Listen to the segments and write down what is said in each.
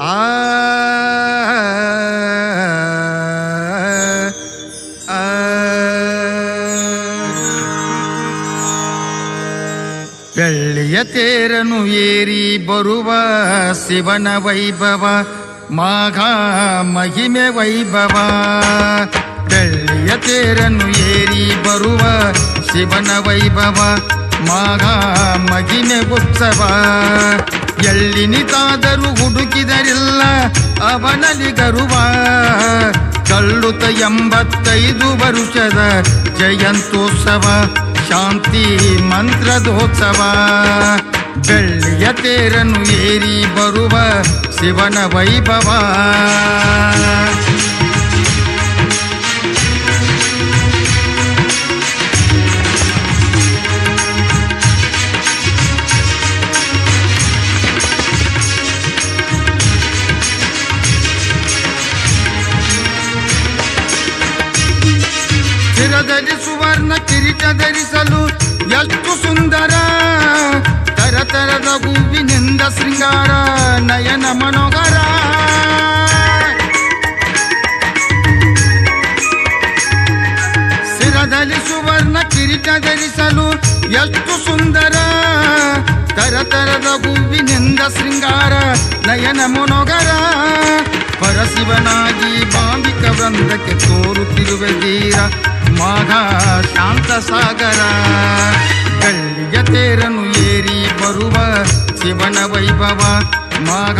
ಆ ಬೆಳ್ಳಿಯ ತೇರನು ಏರಿ ಬರುವ ಶಿವನ ವೈಭವ, ಮಾಘ ಮಹಿಮೆ ವೈಭವ. ಬೆಳ್ಳಿಯ ತೇರನು ಏರಿ ಬರುವ ಶಿವನ ವೈಭವ ಮಾಘ ಮಹಿಮೆ ಉತ್ಸವ. ಎಲ್ಲಿನಿತಾದರೂ ಹುಡುಕಿದರಿಲ್ಲ, ಅವನಲ್ಲಿ ಗರುವ. ಕಳ್ಳುತ ಎಂಬತ್ತೈದು ವರುಷದ ಜಯಂತ್ಯೋತ್ಸವ, ಶಾಂತಿ ಮಂತ್ರದೋತ್ಸವ. ಬೆಳ್ಳಿಯ ತೇರನ್ನು ಏರಿ ಬರುವ ಶಿವನ ವೈಭವ. ಶಿರದಲ್ಲಿ ಸುವರ್ಣ ಕಿರೀಟ ಧರಿಸಲು ಎಷ್ಟು ಸುಂದರ. ತರತರದ ಹೂವಿನಿಂದ ಶೃಂಗಾರ, ನಯನ ಮನೋಹರ. ಶಿರದಲ್ಲಿ ಸುವರ್ಣ ಕಿರೀಟ ಧರಿಸಲು ಎಷ್ಟು ಸುಂದರ. ತರತರದ ಹೂವಿನಿಂದ ಶೃಂಗಾರ, ನಯನ ಮನೋಗರ ಪರಶಿವನಾಗಿ ಬಾಂಬಿಕ ವೃಂದಕ್ಕೆ ತೋರುತ್ತಿರುವೆ ಧೀರ ಮಾಘ ಶಾಂತ ಸಾಗರ. ಗಳ್ಳಿಯ ತೇರನು ಏರಿ ಬರುವ ಶಿವನ ವೈಭವ, ಮಾಘ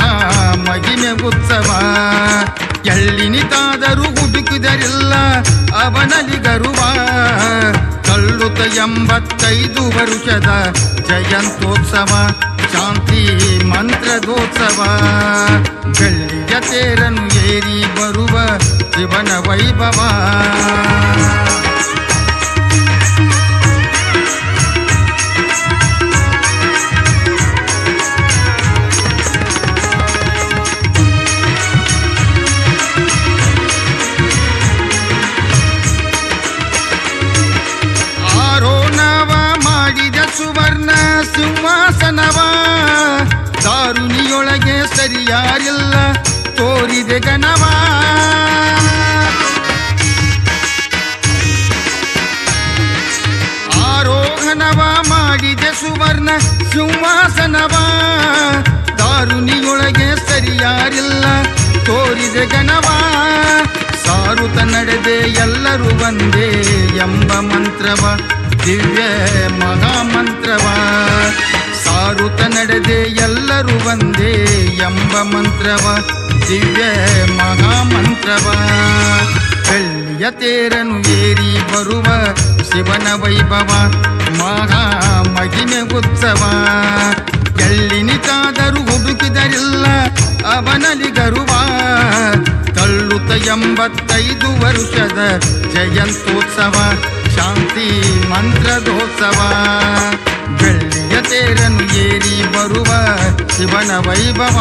ಮಹಿಮೆ ಉತ್ಸವ. ಎಲ್ಲಿನಿತಾದರೂ ಹುಡುಕಿದರಿಲ್ಲ ಅವನಲ್ಲಿ ಗರುವ. ಕಳ್ಳುತ ಎಂಬತ್ತೈದು ವರುಷದ ಜಯಂತೋತ್ಸವ ಶಾಂತಿ ಮಂತ್ರದೋತ್ಸವ. ಬೆಳ್ಳಿಯ ತೇರನು ಏರಿ ಬರುವ ಶಿವನ ವೈಭವ. ಸಿಂಹಾಸನವ ದಾರುಣಿಯೊಳಗೆ ಸರಿಯಾರಿಲ್ಲ ತೋರಿದೆ ಗಣವ ಆರೋಹಣವ ಮಾಡಿದ ಸುವರ್ಣ ಸಿಂಹಾಸನವ ದಾರುಣಿಯೊಳಗೆ ಸರಿಯಾರಿಲ್ಲ ತೋರಿದೆ ಗಣವ ಸಾರುತ ನಡೆದೆ ಎಲ್ಲರೂ ಒಂದೇ ಎಂಬ ಮಂತ್ರವ ದಿವ್ಯ ಮಹಾಮಂತ್ರವ? ಸಾರುತ ನಡೆದೆ ಎಲ್ಲರೂ ಒಂದೇ ಎಂಬ ಮಂತ್ರವ? ದಿವ್ಯ ಮಹಾಮಂತ್ರವ? ಬೆಳ್ಳಿಯ ತೇರನು ಏರಿ ಬರುವ ಶಿವನ ವೈಭವ ಮಹಾ ಮಹಿಮೆ ಉತ್ಸವ. ಎಲ್ಲಿನಿತಾದರೂ ಹುಡುಕಿದರಿಲ್ಲ, ಅವನಲ್ಲಿ ಗರುವ. ತಳ್ಳುತ್ತ ಎಂಬತ್ತೈದು ವರುಷದ ಜಯಂತ್ಯೋತ್ಸವ. ಶಾಂತಿ ಮಂತ್ರದೋತ್ಸವ. ಬೆಳ್ಳಿಯ ತೇರನ್ನು ಏರಿ ಬರುವ ಶಿವನ ವೈಭವ.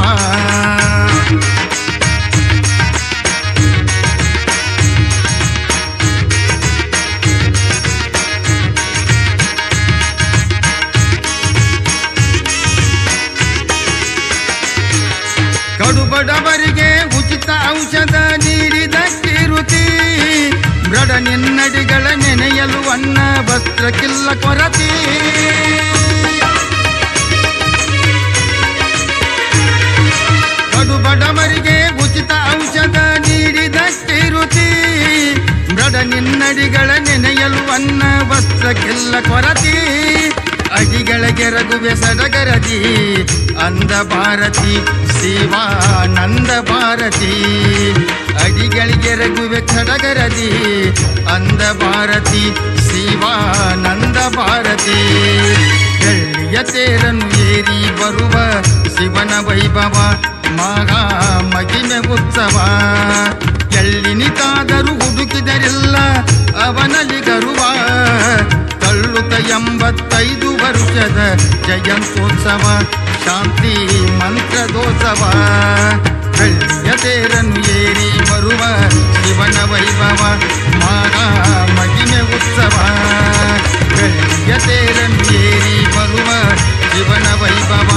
ಕಡುಬಡವರಿಗೆ ಉಚಿತ ಔಷಧ ನೀಡಿದ ಕಿರುತಿ. ಬ್ರಡ ನಿನ್ನಡಿಗಳ ನೆನೆಯಲು ಅನ್ನ ವಸ್ತ್ರಕ್ಕಿಲ್ಲ ಕೊರತಿ. ಕಡುಬಡವರಿಗೆ ಉಚಿತ ಔಷಧ ನೀಡಿದ ಕಿರುತಿ ಬೃಢ ನಿನ್ನಡಿಗಳ ನೆನೆಯಲು ಅನ್ನ ವಸ್ತ್ರಕ್ಕಿಲ್ಲ ಕೊರತಿ. ಅಡಿಗಳಗೆರಗುವೆ ಸಡಗರದಿ, ಅಂದ ಭಾರತಿ, ಶಿವಾನಂದ ಭಾರತಿ. ಅಡಿಗಳಿಗೆರಗುವೆ ಖಡಗರದಿ ಅಂದ ಭಾರತಿ, ಶಿವಾನಂದ ಭಾರತಿ. ಬೆಳ್ಳಿಯ ತೇರನ್ನು ಏರಿ ಬರುವ ಶಿವನ ವೈಭವ ಮಹಾ ಮಹಿಮೆ ಉತ್ಸವ. ಎಲ್ಲಿನಿತಾದರೂ ಹುಡುಕಿದರೆಲ್ಲ ಅವನಲ್ಲಿ ಗರುವ, ತಳ್ಳುತ್ತ जयंतोत्सव शांति मंत्रोत्सव कल्यतेरुरी बुव शिवन वैभव महा महिम उत्सव। कल्यतेरुरी बुव शिवन वैभव